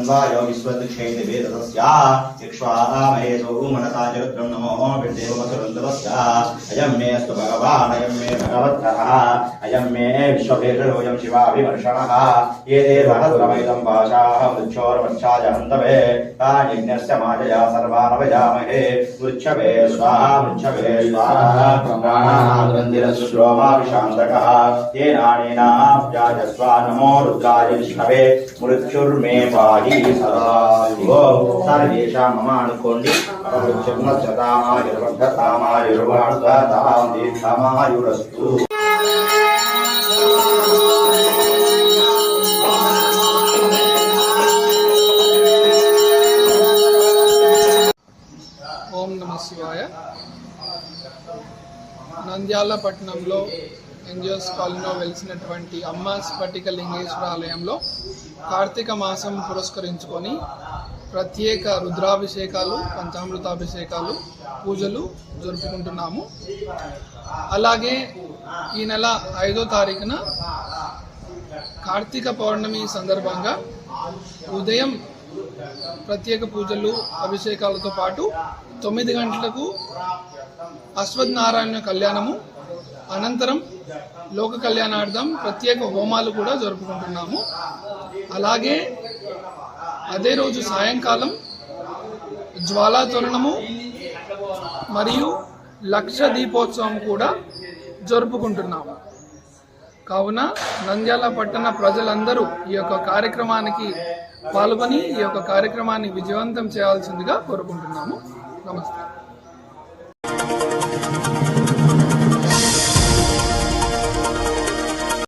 तन्वायो विश्वदक्षेति वेदतस्या इक्ष्वामहेषु मनसा जरुद्रं नमो विदेवमसुरन्दवस्य अयं मे अस्तु भगवान् अयं मे भगवत्तरः अयं मे विश्वभेषजोऽयं शिवाभिवर्षणः ये देवहस्रमैदं पाशाः मृच्छोर्मच्छाय हन्तवे तान्यज्ञस्य माजया सर्वानवजामहे मृच्छवे स्वाहा मृच्छवे स्वाहा प्राणानाग्रन्थिरश्रोमाभिशान्तकः तेनानेनाब्जाजस्वा नमो रुद्राय భवे మృత్యుర్మే పాడి సదాశివో. మమ అనుకోండి మృత్యుర్మచ్చతామాయుర్వర్ధతామాయుర్వర్ధతామాయురస్తు ఓం ఎన్జిఓస్ కాలనీలో వెలిసినటువంటి అమ్మ స్ఫటిక లింగేశ్వర ఆలయంలో కార్తీక మాసం పురస్కరించుకొని ప్రత్యేక రుద్రాభిషేకాలు పంచామృతాభిషేకాలు పూజలు జరుపుకుంటున్నాము. అలాగే ఈ నెల ఐదో తారీఖున కార్తీక పౌర్ణమి సందర్భంగా ఉదయం ప్రత్యేక పూజలు అభిషేకాలతో పాటు తొమ్మిది గంటలకు అశ్వత్థనారాయణ కళ్యాణము అనంతరం లోక కళ్యాణార్థం ప్రత్యేక హోమాలు కూడా జరుపుకుంటున్నాము. అలాగే అదే రోజు సాయంకాలం జ్వాలా తోరణము మరియు లక్ష దీపోత్సవం కూడా జరుపుకుంటున్నాము. కావున నంద్యాల పట్టణ ప్రజలందరూ ఈ యొక్క కార్యక్రమానికి పాల్గొని ఈ యొక్క కార్యక్రమాన్ని విజయవంతం చేయాల్సిందిగా కోరుకుంటున్నాము. నమస్తే.